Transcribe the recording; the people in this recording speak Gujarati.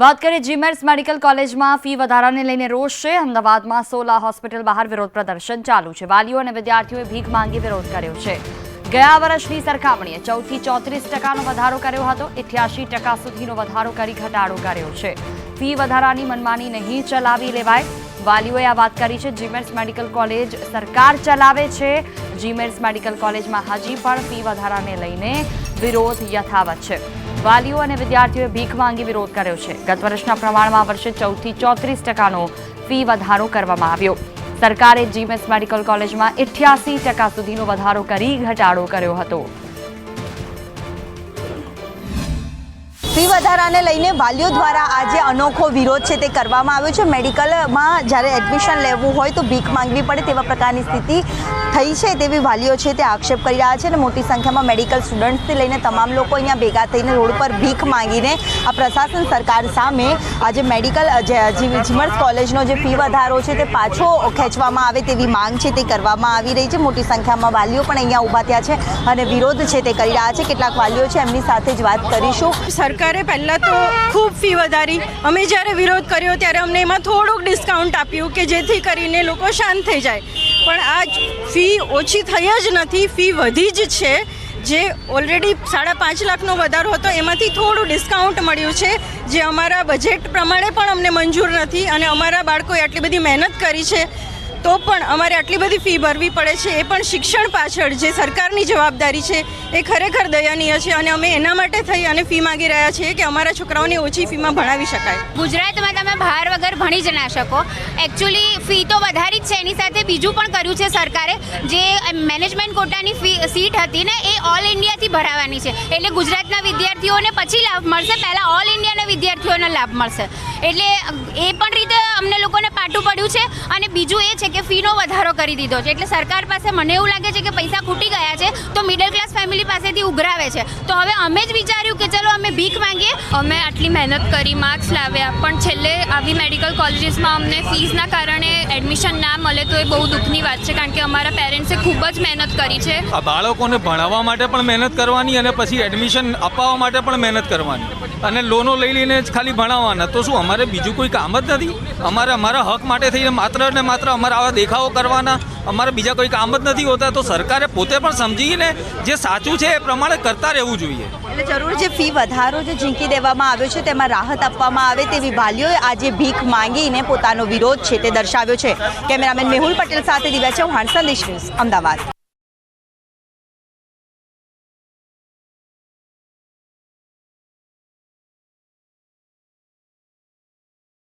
વાત કરીએ જીમેર્સ મેડિકલ કોલેજમાં ફી વધારાને લઈને રોષ છે. અમદાવાદમાં સોલા હોસ્પિટલ બહાર વિરોધ પ્રદર્શન ચાલુ છે. વાલીઓ અને વિદ્યાર્થીઓએ ભીખ માંગી વિરોધ કર્યો છે. ગયા વર્ષની સરખામણીએ ચૌદથી ચોત્રીસ ટકાનો વધારો કર્યો હતો. ઇઠ્યાસી ટકા સુધીનો વધારો કરી ઘટાડો કર્યો છે. ફી વધારાની મનમાની નહીં ચલાવી લેવાય. વાલીઓએ આ વાત કરી છે. જીમેર્સ મેડિકલ કોલેજ સરકાર ચલાવે છે. જીમેર્સ મેડિકલ કોલેજમાં હજી પણ ફી વધારાને લઈને વિરોધ યથાવત છે. વાલીઓ અને વિદ્યાર્થીઓએ ભીખ માંગી વિરોધ કર્યો છે. ગત વર્ષના પ્રમાણમાં વર્ષે ચૌદથી ચોત્રીસ ટકાનો ફી વધારો કરવામાં આવ્યો. સરકારે જીમેસ મેડિકલ કોલેજમાં ઇઠ્યાસી ટકા સુધીનો વધારો કરી ઘટાડો કર્યો હતો. ફી વધારાને લઈને વાલીઓ દ્વારા આજે અનોખો વિરોધ છે તે કરવામાં આવ્યો છે. મેડિકલમાં જ્યારે એડમિશન લેવું હોય તો ભીખ માંગવી પડે તેવા પ્રકારની સ્થિતિ થઈ છે તેવી વાલીઓ છે તે આક્ષેપ કરી રહ્યા છે અને મોટી સંખ્યામાં મેડિકલ સ્ટુડન્ટ્સથી લઈને તમામ લોકો અહીંયા ભેગા થઈને રોડ પર ભીખ માંગીને આ પ્રશાસન સરકાર સામે આજે મેડિકલ જીમર્સ કોલેજનો જે ફી વધારો છે તે પાછો ખેંચવામાં આવે તેવી માંગ છે તે કરવામાં આવી રહી છે. મોટી સંખ્યામાં વાલીઓ પણ અહીંયા ઊભા થયા છે અને વિરોધ છે તે કરી રહ્યા છે. કેટલાક વાલીઓ છે એમની સાથે જ વાત કરીશું. સરકારે પહેલાં તો ખૂબ ફી વધારી. અમે જ્યારે વિરોધ કર્યો ત્યારે અમને એમાં થોડુંક ડિસ્કાઉન્ટ આપ્યું કે જેથી કરીને લોકો શાંત થઈ જાય. પણ આ ફી ઓછી થઈ જ નથી, ફી વધી જ છે. જે ઓલરેડી સાડા પાંચ લાખનો વધારો હતો, એમાંથી થોડું ડિસ્કાઉન્ટ મળ્યું છે. જે અમારા બજેટ પ્રમાણે પણ અમને મંજૂર નથી અને અમારા બાળકોએ આટલી બધી મહેનત કરી છે. તો પણ અમારે આટલી બધી ફી ભરવી પડે છે, એ પણ શિક્ષણ પાછળ જે સરકારની જવાબદારી છે, એ ખરેખર દયનીય છે અને અમે એના માટે થઈ અને ફી માંગી રહ્યા છીએ કે અમારા છોકરાઓને ઓછી ફીમાં ભણાવી શકાય. ગુજરાતમાં તમે બહાર વગર ભણી જ ના શકો. એકચ્યુઅલી ફી તો વધારી જ છે, એની સાથે બીજું પણ કર્યું છે સરકારે, જે મેનેજમેન્ટ કોટાની ફી સીટ હતી ને, એ ઓલ ઇન્ડિયાથી ભરાવાની છે. એટલે ગુજરાતના વિદ્યાર્થીઓને પછી લાભ મળશે, પહેલાં ઓલ ઇન્ડિયાના વિદ્યાર્થીઓને લાભ મળશે. એટલે એ પણ રીતે અમને લોકોને પાટું પડ્યું છે અને બીજું એ છે કે ફીનો વધારો કરી દીધો છે. એટલે સરકાર પાસે મને એવું લાગે છે કે પૈસા ખૂટી ગયા છે તો મિડલ ક્લાસ ફેમિલી પાસેથી ઉઘરાવે છે. તો હવે અમે જ વિચાર્યું કે ચલો અમે ભીખ માંગીએ. અમે આટલી મહેનત કરી માર્ક્સ લાવ્યા પણ છેલ્લે આવી મેડિકલ કોલેજીસમાં અમને ફીઝના કારણે એડમિશન ના મળે તો એ બહુ દુઃખની વાત છે કારણ કે અમારા પેરેન્ટ્સે ખૂબ જ મહેનત કરી છે. આ બાળકોને ભણાવવા માટે પણ મહેનત કરવાની અને પછી એડમિશન અપાવવા માટે પણ મહેનત કરવાની. અને લોનો લઈ લઈને જ ખાલી ભણાવવાના. તો શું અમારે બીજું કોઈ કામ જ નથી? અમારે અમારા હક માટે થઈને માત્ર ને માત્ર અમારા આવા દેખાવો કરવાના, અમારે બીજા કોઈ કામ જ નથી હોતા, તો સરકારે પોતે પણ સમજીને જે સાચું છે એ પ્રમાણે કરતા રહેવું જોઈએ. એટલે જરૂર જે ફી વધારો જે ઝીંકી દેવામાં આવ્યો છે, તેમાં રાહત આપવામાં આવે તેવી વાલીઓએ આજે ભીખ માંગીને પોતાનો વિરોધ છે તે દર્શાવ્યો છે. કેમેરામેન મેહુલ પટેલ સાથે દિવ્યા ચૌહાણ, સંદેશ ન્યૂઝ, અમદાવાદ.